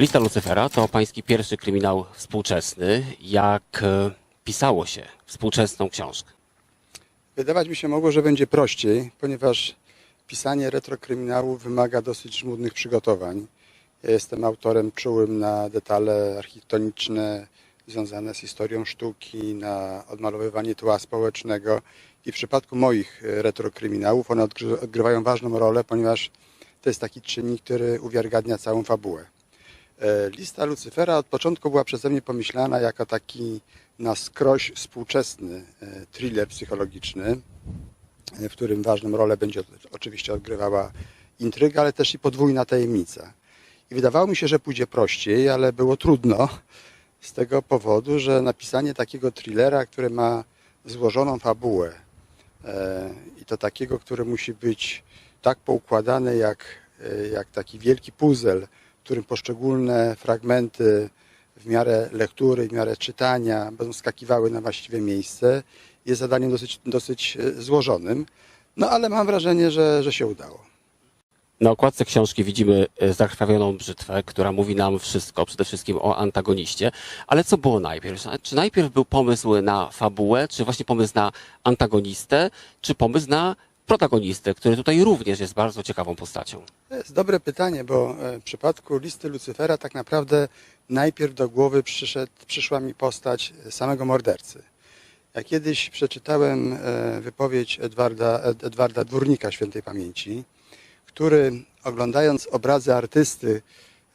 Lista Lucyfera to pański pierwszy kryminał współczesny. Jak e, pisało się współczesną książkę? Wydawać mi się mogło, że będzie prościej, ponieważ pisanie retrokryminału wymaga dosyć żmudnych przygotowań. Ja jestem autorem czułym na detale architektoniczne związane z historią sztuki, na odmalowywanie tła społecznego i w przypadku moich e, retrokryminałów one odgry- odgrywają ważną rolę, ponieważ to jest taki czynnik, który uwiarygadnia całą fabułę. E, Lista Lucyfera od początku była przeze mnie pomyślana jako taki na skroś współczesny e, thriller psychologiczny, e, w którym ważną rolę będzie oczywiście odgrywała intryga, ale też i podwójna tajemnica. I wydawało mi się, że pójdzie prościej, ale było trudno z tego powodu, że napisanie takiego thrillera, który ma złożoną fabułę i to takiego, który musi być tak poukładany jak, jak taki wielki puzzle, w którym poszczególne fragmenty w miarę lektury, w miarę czytania będą skakiwały na właściwe miejsce, jest zadaniem dosyć, dosyć e, złożonym. No ale mam wrażenie, że, że się udało. Na okładce książki widzimy e, zakrwawioną brzytwę, która mówi nam wszystko, przede wszystkim o antagoniście. Ale co było najpierw? Czy najpierw był pomysł na fabułę, czy właśnie pomysł na antagonistę, czy pomysł na protagonistę, który tutaj również jest bardzo ciekawą postacią? To jest dobre pytanie, bo e, w przypadku listy Lucyfera tak naprawdę najpierw do głowy przyszła mi postać samego mordercy. Ja kiedyś przeczytałem e, wypowiedź Edwarda, Ed- Edwarda Dwórnika świętej pamięci, który oglądając obrazy artysty,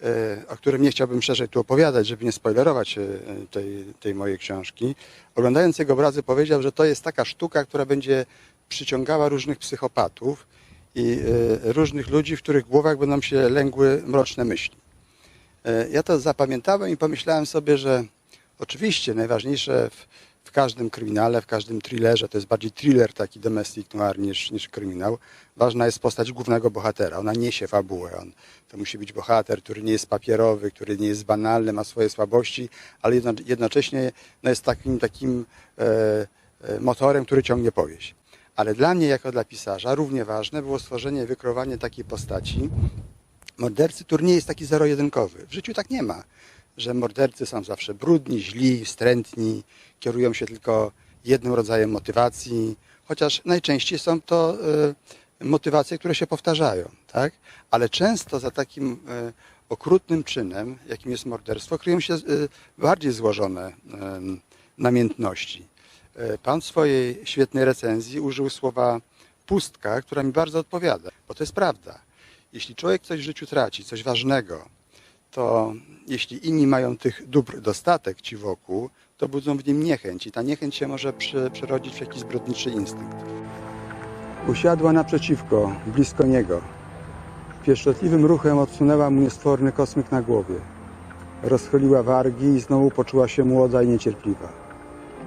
e, o którym nie chciałbym szerzej tu opowiadać, żeby nie spoilerować tej, tej mojej książki, oglądając jego obrazy powiedział, że to jest taka sztuka, która będzie przyciągała różnych psychopatów i e, różnych ludzi, w których głowach będą się lęgły mroczne myśli. E, Ja to zapamiętałem i pomyślałem sobie, że oczywiście najważniejsze w, w każdym kryminale, w każdym thrillerze, to jest bardziej thriller taki domestic noir niż, niż kryminał, ważna jest postać głównego bohatera. Ona niesie fabułę. On, to musi być bohater, który nie jest papierowy, który nie jest banalny, ma swoje słabości, ale jedno, jednocześnie no, jest takim, takim e, e, motorem, który ciągnie powieść. Ale dla mnie, jako dla pisarza, równie ważne było stworzenie, wykreowanie takiej postaci, mordercy, który nie jest taki zero-jedynkowy. W życiu tak nie ma, że mordercy są zawsze brudni, źli, wstrętni, kierują się tylko jednym rodzajem motywacji, chociaż najczęściej są to e, motywacje, które się powtarzają, tak? Ale często za takim e, okrutnym czynem, jakim jest morderstwo, kryją się e, bardziej złożone namiętności. E, Pan w swojej świetnej recenzji użył słowa pustka, która mi bardzo odpowiada, bo to jest prawda. Jeśli człowiek coś w życiu traci, coś ważnego, to jeśli inni mają tych dóbr dostatek ci wokół, to budzą w nim niechęć i ta niechęć się może prze, przerodzić w jakiś zbrodniczy instynkt. Usiadła naprzeciwko, blisko niego. Pieszczotliwym ruchem odsunęła mu niestworny kosmyk na głowie. Rozchyliła wargi i znowu poczuła się młoda i niecierpliwa.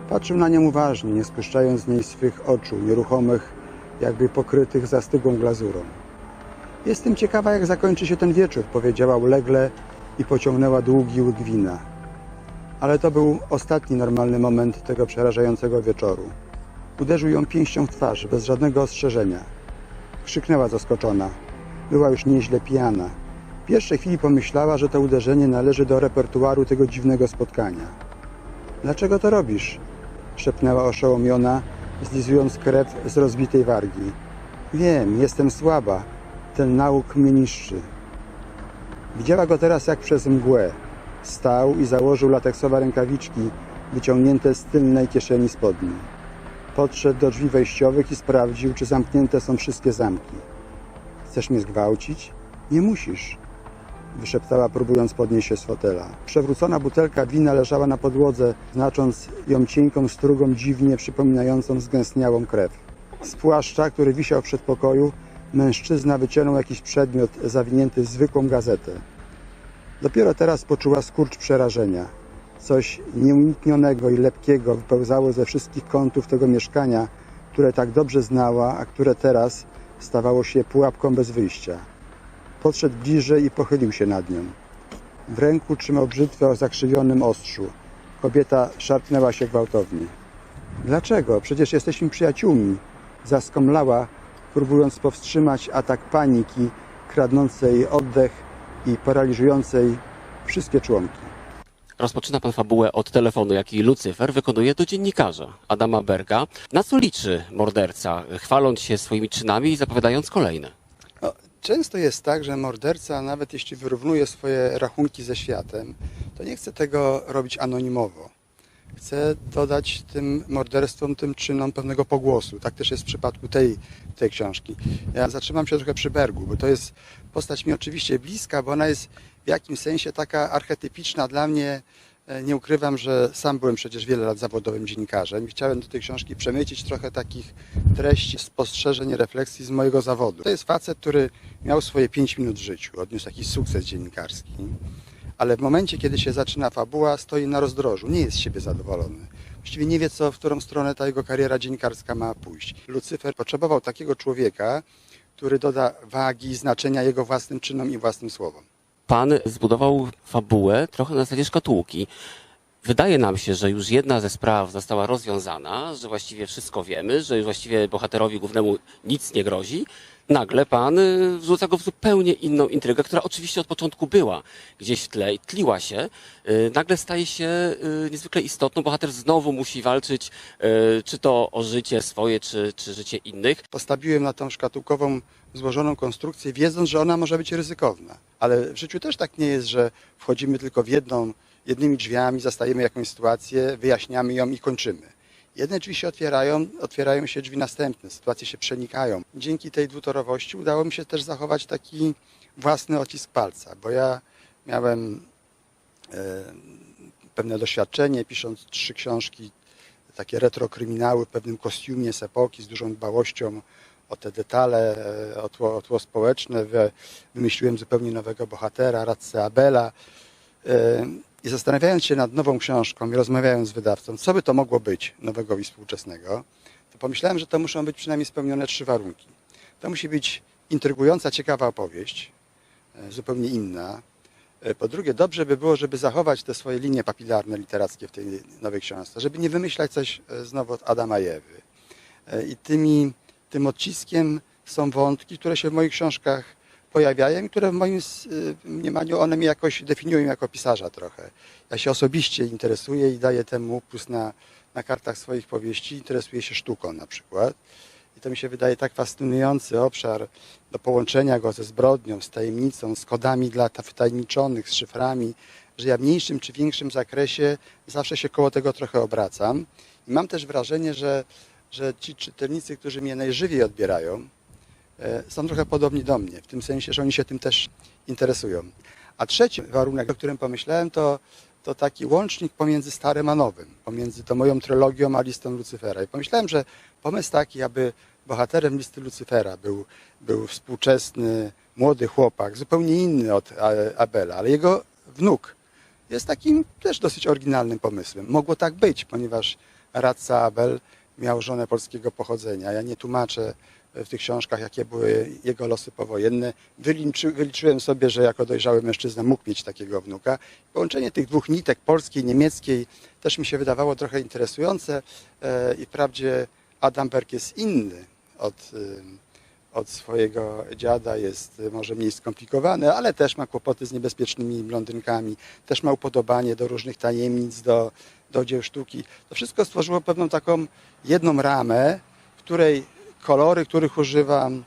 Patrzył na nią uważnie, nie spuszczając z niej swych oczu, nieruchomych, jakby pokrytych zastygłą glazurą. Jestem ciekawa, jak zakończy się ten wieczór, powiedziała ulegle i pociągnęła długi łyk wina. Ale to był ostatni normalny moment tego przerażającego wieczoru. Uderzył ją pięścią w twarz, bez żadnego ostrzeżenia. Krzyknęła zaskoczona. Była już nieźle pijana. W pierwszej chwili pomyślała, że to uderzenie należy do repertuaru tego dziwnego spotkania. Dlaczego to robisz? Szepnęła oszołomiona, zlizując krew z rozbitej wargi. Wiem, jestem słaba. Ten nauk mnie niszczy. Widziała go teraz jak przez mgłę. Stał i założył lateksowe rękawiczki wyciągnięte z tylnej kieszeni spodni. Podszedł do drzwi wejściowych i sprawdził, czy zamknięte są wszystkie zamki. Chcesz mnie zgwałcić? Nie musisz wyszeptała, próbując podnieść się z fotela. Przewrócona butelka wina leżała na podłodze, znacząc ją cienką strugą dziwnie przypominającą zgęstniałą krew. Z płaszcza, który wisiał w przedpokoju, mężczyzna wyciągnął jakiś przedmiot zawinięty w zwykłą gazetę. Dopiero teraz poczuła skurcz przerażenia. Coś nieuniknionego i lepkiego wypełzało ze wszystkich kątów tego mieszkania, które tak dobrze znała, a które teraz stawało się pułapką bez wyjścia. Podszedł bliżej i pochylił się nad nią. W ręku trzymał brzytwę o zakrzywionym ostrzu. Kobieta szarpnęła się gwałtownie. Dlaczego? Przecież jesteśmy przyjaciółmi. Zaskomlała, próbując powstrzymać atak paniki, kradnącej oddech i paraliżującej wszystkie członki. Rozpoczyna pan fabułę od telefonu, jaki Lucyfer wykonuje do dziennikarza Adama Berga. Na co liczy morderca, chwaląc się swoimi czynami i zapowiadając kolejne? Często jest tak, że morderca, nawet jeśli wyrównuje swoje rachunki ze światem, to nie chce tego robić anonimowo. Chce dodać tym morderstwom, tym czynom pewnego pogłosu. Tak też jest w przypadku tej, tej książki. Ja zatrzymam się trochę przy Bergu, bo to jest postać mi oczywiście bliska, bo ona jest w jakimś sensie taka archetypiczna dla mnie. E, Nie ukrywam, że sam byłem przecież wiele lat zawodowym dziennikarzem i chciałem do tej książki przemycić trochę takich treści, spostrzeżeń, refleksji z mojego zawodu. To jest facet, który miał swoje 5 minut w życiu, odniósł jakiś sukces dziennikarski, ale w momencie, kiedy się zaczyna fabuła, stoi na rozdrożu, nie jest z siebie zadowolony. Właściwie nie wie, co, w którą stronę ta jego kariera dziennikarska ma pójść. Lucyfer potrzebował takiego człowieka, który doda wagi, znaczenia jego własnym czynom i własnym słowom. Pan zbudował fabułę trochę na zasadzie szkatułki. Wydaje nam się, że już jedna ze spraw została rozwiązana, że właściwie wszystko wiemy, że już właściwie bohaterowi głównemu nic nie grozi. Nagle pan y, wrzuca go w zupełnie inną intrygę, która oczywiście od początku była gdzieś w tle i tliła się. Y, Nagle staje się y, niezwykle istotną. Bohater znowu musi walczyć, czy to o życie swoje, czy, czy życie innych. Postawiłem na tą szkatułkową, złożoną konstrukcję, wiedząc, że ona może być ryzykowna. Ale w życiu też tak nie jest, że wchodzimy tylko w jedną, jednymi drzwiami, zastajemy jakąś sytuację, wyjaśniamy ją i kończymy. Jedne drzwi się otwierają, otwierają się drzwi następne, sytuacje się przenikają. Dzięki tej dwutorowości udało mi się też zachować taki własny odcisk palca, bo ja miałem e, pewne doświadczenie, pisząc trzy książki, takie retrokryminały w pewnym kostiumie z epoki, z dużą dbałością o te detale, e, o tło, o tło społeczne. Wy- Wymyśliłem zupełnie nowego bohatera, radcę Abela. I zastanawiając się nad nową książką i rozmawiając z wydawcą, co by to mogło być nowego i współczesnego, to pomyślałem, że to muszą być przynajmniej spełnione trzy warunki. To musi być intrygująca, ciekawa opowieść, e, zupełnie inna. E, Po drugie, dobrze by było, żeby zachować te swoje linie papilarne literackie w tej nowej książce, żeby nie wymyślać coś e, znowu od Adama i Ewy. I tymi, tym odciskiem są wątki, które się w moich książkach pojawiają które w moim y, mniemaniu one mnie jakoś definiują jako pisarza trochę. Ja się osobiście interesuję i daję temu upust na, na kartach swoich powieści. Interesuję się sztuką na przykład. I to mi się wydaje tak fascynujący obszar do połączenia go ze zbrodnią, z tajemnicą, z kodami dla ta- wtajemniczonych, z szyframi, że ja w mniejszym czy większym zakresie zawsze się koło tego trochę obracam. I mam też wrażenie, że, że ci czytelnicy, którzy mnie najżywiej odbierają, są trochę podobni do mnie, w tym sensie, że oni się tym też interesują. A trzeci warunek, o którym pomyślałem, to, to taki łącznik pomiędzy starym a nowym, pomiędzy tą moją trylogią a listą Lucyfera. I pomyślałem, że pomysł taki, aby bohaterem listy Lucyfera był, był współczesny, młody chłopak, zupełnie inny od Abela, ale jego wnuk jest takim też dosyć oryginalnym pomysłem. Mogło tak być, ponieważ radca Abel miał żonę polskiego pochodzenia. Ja nie tłumaczę w tych książkach, jakie były jego losy powojenne. Wyliczy, wyliczyłem sobie, że jako dojrzały mężczyzna mógł mieć takiego wnuka. Połączenie tych dwóch nitek, polskiej, niemieckiej, też mi się wydawało trochę interesujące e, i wprawdzie Adam Berg jest inny od, ym, od swojego dziada, jest y, może mniej skomplikowany, ale też ma kłopoty z niebezpiecznymi blondynkami, też ma upodobanie do różnych tajemnic, do, do dzieł sztuki. To wszystko stworzyło pewną taką jedną ramę, w której kolory, których używam,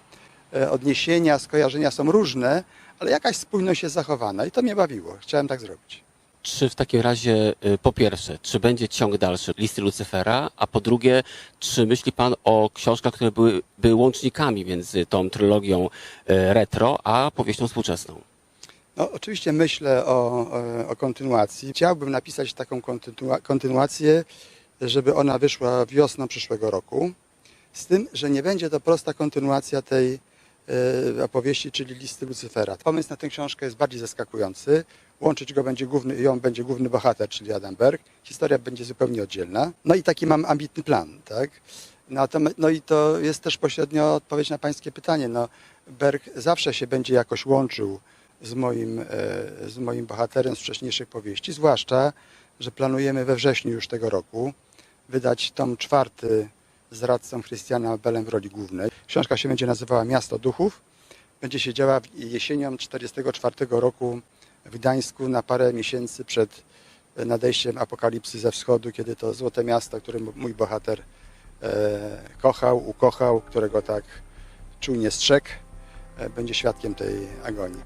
e, odniesienia, skojarzenia są różne, ale jakaś spójność jest zachowana i to mnie bawiło. Chciałem tak zrobić. Czy w takim razie, y, po pierwsze, czy będzie ciąg dalszy listy Lucyfera, a po drugie, czy myśli Pan o książkach, które były, były łącznikami między tą trylogią y, retro, a powieścią współczesną? No, oczywiście myślę o, e, o kontynuacji. Chciałbym napisać taką kontynu- kontynuację, żeby ona wyszła wiosną przyszłego roku. Z tym, że nie będzie to prosta kontynuacja tej e, opowieści, czyli listy Lucyfera. Pomysł na tę książkę jest bardziej zaskakujący. Łączyć go będzie główny, ją będzie główny bohater, czyli Adam Berg. Historia będzie zupełnie oddzielna. No i taki mam ambitny plan, tak? Natomiast, no i to jest też pośrednio odpowiedź na pańskie pytanie. No, Berg zawsze się będzie jakoś łączył z moim, e, z moim bohaterem z wcześniejszych powieści, zwłaszcza, że planujemy we wrześniu już tego roku wydać tom czwarty z radcą Christiana Belem w roli głównej. Książka się będzie nazywała Miasto Duchów. Będzie się działa jesienią 1944 roku w Gdańsku na parę miesięcy przed nadejściem apokalipsy ze wschodu, kiedy to złote miasto, które mój bohater e, kochał, ukochał, którego tak czujnie strzegł, e, będzie świadkiem tej agonii.